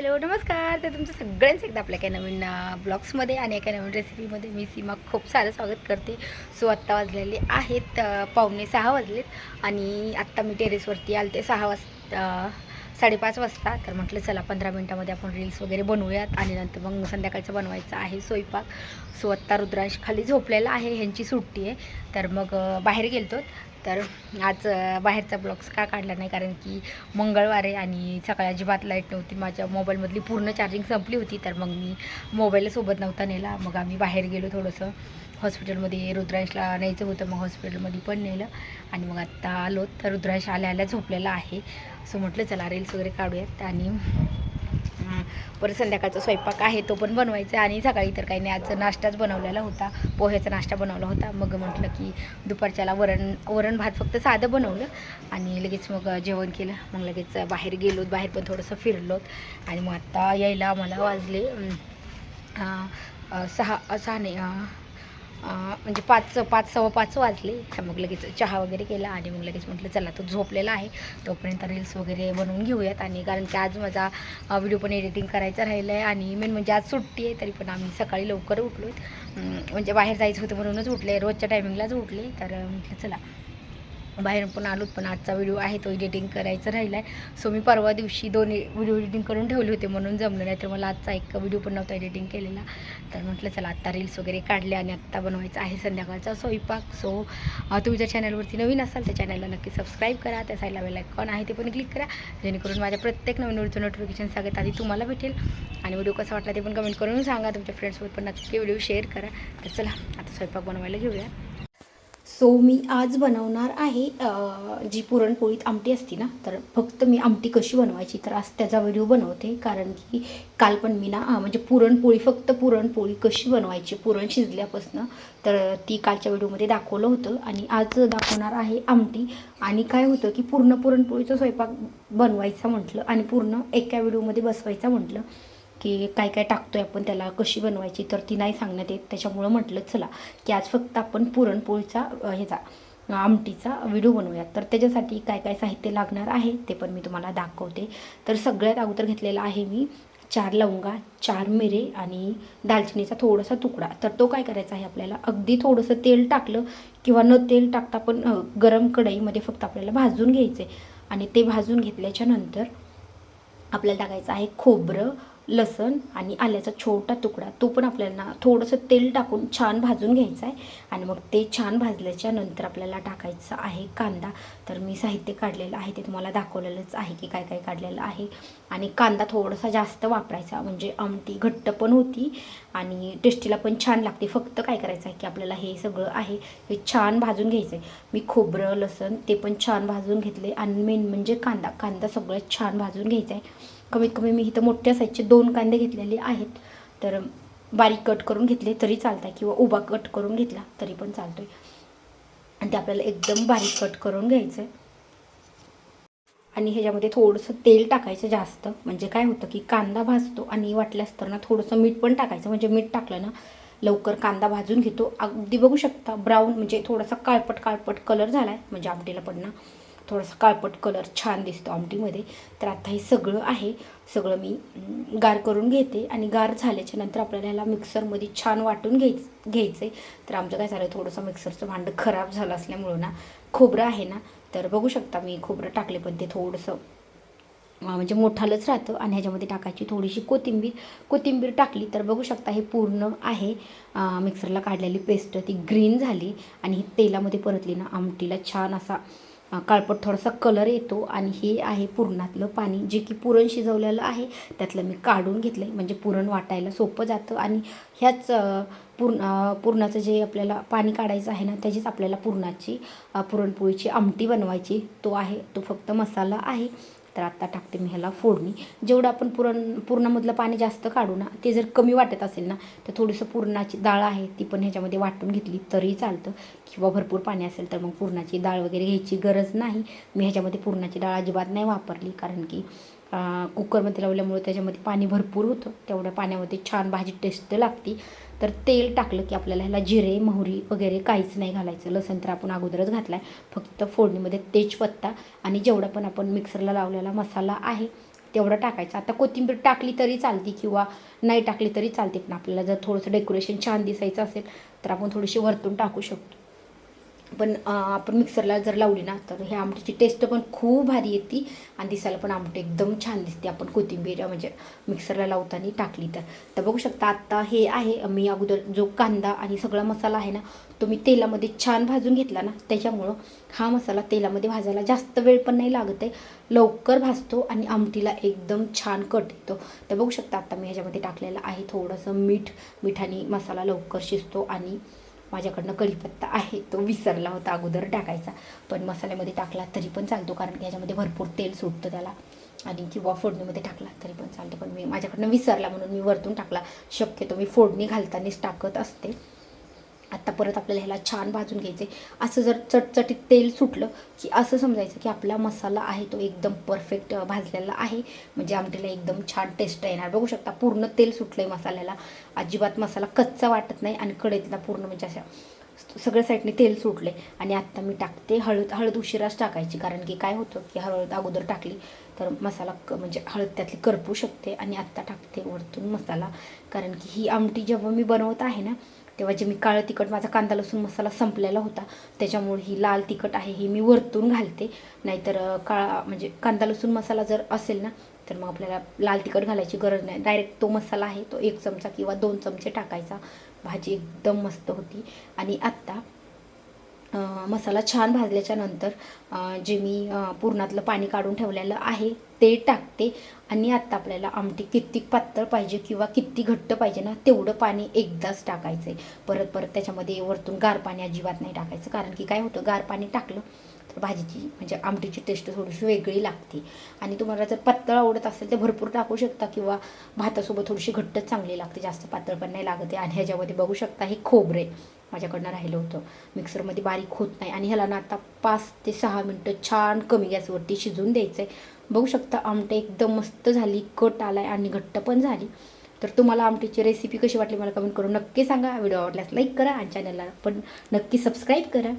Hello नमस्कार. तर तुमचं सगळ्यांचं एकदा आपल्या काही नवीन ब्लॉग्समध्ये आणि एका नवीन रेसिपीमध्ये मी सीमा खूप सारं स्वागत करते. सो आत्ता वाजलेले आहेत पावणे सहा वाजलेत आणि आत्ता मी टेरेसवरती आले ते सहा वाजता साडेपाच वाजता. तर म्हटलं चला पंधरा मिनटामध्ये आपण रील्स वगैरे बनवूयात आणि नंतर मग संध्याकाळचं बनवायचं आहे स्वयंपाक. सो आत्ता रुद्रांश खाली झोपलेला आहे ह्यांची सुट्टी आहे. तर मग बाहेर गेलतो. तर आज बाहेरचा ब्लॉग्स का काढला नाही? कारण की मंगळवार आहे आणि सकाळी अजिबात लाइट नव्हती. माझ्या मोबाईलमधली पूर्ण चार्जिंग संपली होती. तर मग मी मोबाईलसोबत नव्हता नेला. मग आम्ही बाहेर गेलो थोडंसं. हॉस्पिटलमध्ये रुद्रांशला न्यायचं होतं. मग हॉस्पिटलमध्ये पण नेलं. आणि मग आत्ता आलो. तर रुद्रांश आल्या आल्या झोपलेला आहे. सो म्हटलं चला रील्स वगैरे काढूयात. आणि परत संध्याकाळचा स्वयंपाक आहे तो पण बनवायचा आणि सकाळी तर काही नाही आज नाश्ताच बनवलेला होता. पोह्याचा नाश्ता बनवला होता. मग म्हटलं की दुपारच्याला वरण वरण भात फक्त साधं बनवलं आणि लगेच मग जेवण केलं. मग लगेच बाहेर गेलो बाहेर पण थोडंसं फिरलोत आणि मग आत्ता यायला आम्हाला वाजले सहा सहा नाही म्हणजे पाच पाच सव्वा पाच वाजले. तर मग लगेच चहा वगैरे केला आणि मग लगेच म्हटलं चला तो झोपलेला आहे. तोपर्यंत रील्स वगैरे बनवून घेऊयात. आणि कारण की आज माझा व्हिडिओ पण एडिटिंग करायचा राहिलं आहे आणि मेन म्हणजे आज सुट्टी आहे तरी पण आम्ही सकाळी लवकर उठलो म्हणजे बाहेर जायचं होतं म्हणूनच उठले. रोजच्या टायमिंगलाच उठले. तर म्हटलं चला बाहेर पण आलोत पण आजचा व्हिडिओ आहे तो एडिटिंग करायचा राहिला आहे सो मी परवा दिवशी दोन व्हिडिओ एडिटिंग करून ठेवले होते म्हणून जमलं नाही. तर मला आजचा एक व्हिडिओ पण नव्हता एडिटिंग केलेला. तर म्हटलं चला आत्ता रील्स वगैरे काढले आणि आत्ता बनवायचा आहे संध्याकाळचा स्वयंपाक. सो तुम्ही जर चॅनलवरती नवीन असाल तर चॅनलला नक्की सबस्क्राईब करा. त्या साईडला बेल आयकॉन आहे ते पण क्लिक करा. जेणेकरून माझ्या प्रत्येक नवीन व्हिडिओचं नोटिफिकेशन सगळ्यात आधी तुम्हाला भेटेल. आणि व्हिडिओ कसा वाटला ते पण कमेंट करून सांगा. तुमच्या फ्रेंड्ससोबत पण नक्की व्हिडिओ शेअर करा. तर चला आता स्वयंपाक बनवायला घेऊया. सो मी आज बनवणार आहे जी पुरणपोळीत आमटी असते ना तर फक्त मी आमटी कशी बनवायची तर आज त्याचा व्हिडिओ बनवते. कारण की काल पण मी ना म्हणजे पुरणपोळी फक्त पुरणपोळी कशी बनवायची पुरण शिजल्यापासनं तर ती कालच्या व्हिडिओमध्ये दाखवलं होतं. आणि आज दाखवणार आहे आमटी. आणि काय होतं की पूर्ण पुरणपोळीचा स्वयंपाक बनवायचा म्हटलं आणि पूर्ण एका व्हिडिओमध्ये बसवायचा म्हटलं की काय काय टाकतो आहे आपण त्याला कशी बनवायची तर ती नाही सांगण्यात येत. त्याच्यामुळं म्हटलं चला की आज फक्त आपण पुरणपोळीचा ह्याचा आमटीचा व्हिडिओ बनवूयात. तर त्याच्यासाठी काय काय साहित्य लागणार आहे ते पण मी तुम्हाला दाखवते. तर सगळ्यात अगोदर घेतलेला आहे मी चार लवंगा चार मिरे आणि दालचिनीचा थोडासा तुकडा. तर तो काय करायचा आहे आपल्याला? अगदी थोडंसं तेल टाकलं किंवा न तेल टाकता पण गरम कढईमध्ये फक्त आपल्याला भाजून घ्यायचे आणि ते भाजून घेतल्याच्या नंतर आपल्याला टाकायचं आहे खोबरं लसण आणि आल्याचा छोटा तुकडा. तो पण आपल्याला थोडंसं तेल टाकून छान भाजून घ्यायचा आहे. आणि मग ते छान भाजल्याच्या नंतर आपल्याला टाकायचं आहे कांदा. तर मी साहित्य काढलेलं आहे ते तुम्हाला दाखवलेलंच आहे की काय काय काढलेलं आहे. आणि कांदा थोडासा जास्त वापरायचा म्हणजे आमटी घट्ट पण होती आणि टेस्टीला पण छान लागते. फक्त काय करायचं आहे की आपल्याला हे सगळं आहे हे छान भाजून घ्यायचं आहे. मी खोबरं लसण ते पण छान भाजून घेतले. आणि मेन म्हणजे कांदा. कांदा सगळं छान भाजून घ्यायचा आहे. कमीत कमी मी इथं मोठ्या साईजचे दोन कांदे घेतलेले आहेत. तर बारीक कट करून घेतले तरी चालत आहे किंवा उभा कट करून घेतला तरी पण चालतोय. आणि ते आपल्याला एकदम बारीक कट करून घ्यायचं आहे आणि ह्याच्यामध्ये थोडंसं तेल टाकायचं जास्त. म्हणजे काय होतं की कांदा भाजतो आणि वाटल्यास तर ना थोडंसं मीठ पण टाकायचं. म्हणजे मीठ टाकलं ना लवकर कांदा भाजून घेतो. अगदी बघू शकता ब्राऊन म्हणजे थोडासा काळपट काळपट कलर झाला आहे म्हणजे आमटीला पण ना. थोडासा काळपट कलर छान दिसतो आमटीमध्ये. तर आता हे सगळं आहे. सगळं मी गार करून घेते आणि गार झाल्याच्यानंतर आपल्याला ह्याला मिक्सरमध्ये छान वाटून घ्याय घ्यायचं आहे तर आमचं काय झालं थोडंसं मिक्सरचं भांडं खराब झालं असल्यामुळं ना खोबरं आहे ना तर बघू शकता मी खोबरं टाकले पण ते थोडंसं म्हणजे मोठालंच राहतं आणि ह्याच्यामध्ये टाकायची थोडीशी कोथिंबीर. कोथिंबीर टाकली तर बघू शकता हे पूर्ण आहे. मिक्सरला काढलेली पेस्ट ती ग्रीन झाली आणि ही तेलामध्ये परतली ना आमटीला छान असा काळपट थोडासा कलर येतो आणि हे आहे पुरणातलं पाणी जे की पुरण शिजवलेलं आहे त्यातलं मी काढून घेतलं आहे म्हणजे पुरण वाटायला सोपं जातं आणि ह्याच पूर्ण पुरणाचं जे आपल्याला पाणी काढायचं आहे ना त्याचीच आपल्याला पुरणाची पुरणपोळीची आमटी बनवायची. तो आहे तो फक्त मसाला आहे. तर आत्ता टाकते मी ह्याला फोडणी. जेवढं आपण पुरण पुरणामधलं पाणी जास्त काढू ना ते जर कमी वाटत असेल ना तर थोडंसं पुरणाची डाळ आहे ती पण ह्याच्यामध्ये वाटून घेतली तरी चालतं. किंवा भरपूर पाणी असेल तर मग पुरणाची डाळ वगैरे घ्यायची गरज नाही. मी ह्याच्यामध्ये पुरणाची डाळ अजिबात नाही वापरली कारण की कुकरमध्ये लावल्यामुळे त्याच्यामध्ये पाणी भरपूर होतं. तेवढ्या पाण्यामध्ये छान भाजी टेस्ट लागते. तर तेल टाकलं की आपल्याला ह्याला जिरे मोहरी वगैरे काहीच नाही घालायचं. लसण तर आपण अगोदरच घातला आहे फक्त फोडणीमध्ये तेजपत्ता आणि जेवढा पण आपण मिक्सरला लावलेला मसाला आहे तेवढा टाकायचा. आता कोथिंबीर टाकली तरी चालते किंवा नाही टाकली तरी चालते. पण आपल्याला जर थोडंसं डेकोरेशन छान दिसायचं असेल तर आपण थोडीशी वरतून टाकू शकतो. पण आपण मिक्सरला जर लावली ना तर ह्या आमटीची टेस्ट पण खूप भारी येते आणि दिसायला पण आमटी एकदम छान दिसते. आपण कोथिंबीर म्हणजे मिक्सरला लावताना टाकली तर. तर बघू शकता आत्ता हे आहे मी अगोदर जो कांदा आणि सगळा मसाला आहे ना तो मी तेलामध्ये छान भाजून घेतला ना त्याच्यामुळं हा मसाला तेलामध्ये भाजायला जास्त वेळ पण नाही लागत आहे. लवकर भाजतो आणि आमटीला एकदम छान कट येतो. तर बघू शकता आत्ता मी ह्याच्यामध्ये टाकलेलं आहे थोडंसं मीठ. मिठाने मसाला लवकर शिजतो आणि माझ्याकडनं कढीपत्ता आहे तो विसरला होता अगोदर टाकायचा. पण मसाल्यामध्ये टाकला तरी पण चालतो कारण की ह्याच्यामध्ये भरपूर तेल सुटतं त्याला. आणि किंवा फोडणीमध्ये टाकला तरी पण चालतं. पण मी माझ्याकडनं विसरला म्हणून मी वरतून टाकला. शक्यतो मी फोडणी घालतानाच टाकत असते. आत्ता परत आपल्याला ह्याला छान भाजून घ्यायचे असं जर चटचटीत तेल सुटलं की असं समजायचं की आपला मसाला आहे तो एकदम परफेक्ट भाजलेला आहे. म्हणजे आमटीला एकदम छान टेस्ट येणार. बघू शकता पूर्ण तेल सुटलं आहे मसाल्याला. अजिबात मसाला कच्चा वाटत नाही आणि कढईतला पूर्ण म्हणजे अशा सगळ्या साईडने तेल सुटले आणि आत्ता मी टाकते हळद. हळद उशिराच टाकायची कारण की काय होतं की हळद अगोदर टाकली तर मसाला क म्हणजे हळद त्यातली करपू शकते. आणि आत्ता टाकते वरतून मसाला कारण की ही आमटी जेव्हा मी बनवत आहे ना तेव्हा जे मी काळं तिखट माझा कांदा लसूण मसाला संपलेला होता त्याच्यामुळे ही लाल तिखट आहे ही मी वरतून घालते. नाहीतर काळा म्हणजे कांदा लसूण मसाला जर असेल ना तर मग आपल्याला लाल तिखट घालायची गरज नाही. डायरेक्ट तो मसाला आहे तो एक चमचा किंवा दोन चमचे टाकायचा. भाजी एकदम मस्त होती. आणि आत्ता मसाला छान भाजल्याच्या नंतर जे मी पुरणातलं पाणी काढून ठेवलेलं आहे ते टाकते आणि आत्ता आपल्याला आमटी किती पातळ पाहिजे किंवा किती घट्ट पाहिजे ना तेवढं पाणी एकदाच टाकायचं आहे परत परत त्याच्यामध्ये वरतून गार पाणी अजिबात नाही टाकायचं. कारण की काय होतं गार पाणी टाकलं तर भाजीची म्हणजे आमटीची टेस्ट थोडीशी वेगळी लागते. आणि तुम्हाला जर पातळ आवडत असेल तर भरपूर टाकू शकता किंवा भातासोबत थोडीशी घट्टच चांगली लागते. जास्त पातळ पण नाही लागते आणि ह्याच्यामध्ये बघू शकता हे खोबरे माझ्याकडनं राहिलं होतं. मिक्सरमध्ये बारीक होत नाही. आणि ह्याला ना आता पाच ते सहा मिनटं छान कमी गॅसवरती शिजवून द्यायचं आहे बघू शकता आमटे एकदम मस्त झाली कट आला आहे आणि घट्ट पण झाली. तर तुम्हाला आमटीची रेसिपी कशी वाटली मला कमेंट करून नक्की सांगा. व्हिडिओ आवडल्यास लाईक करा आणि चॅनलला पण नक्की सबस्क्राईब करा.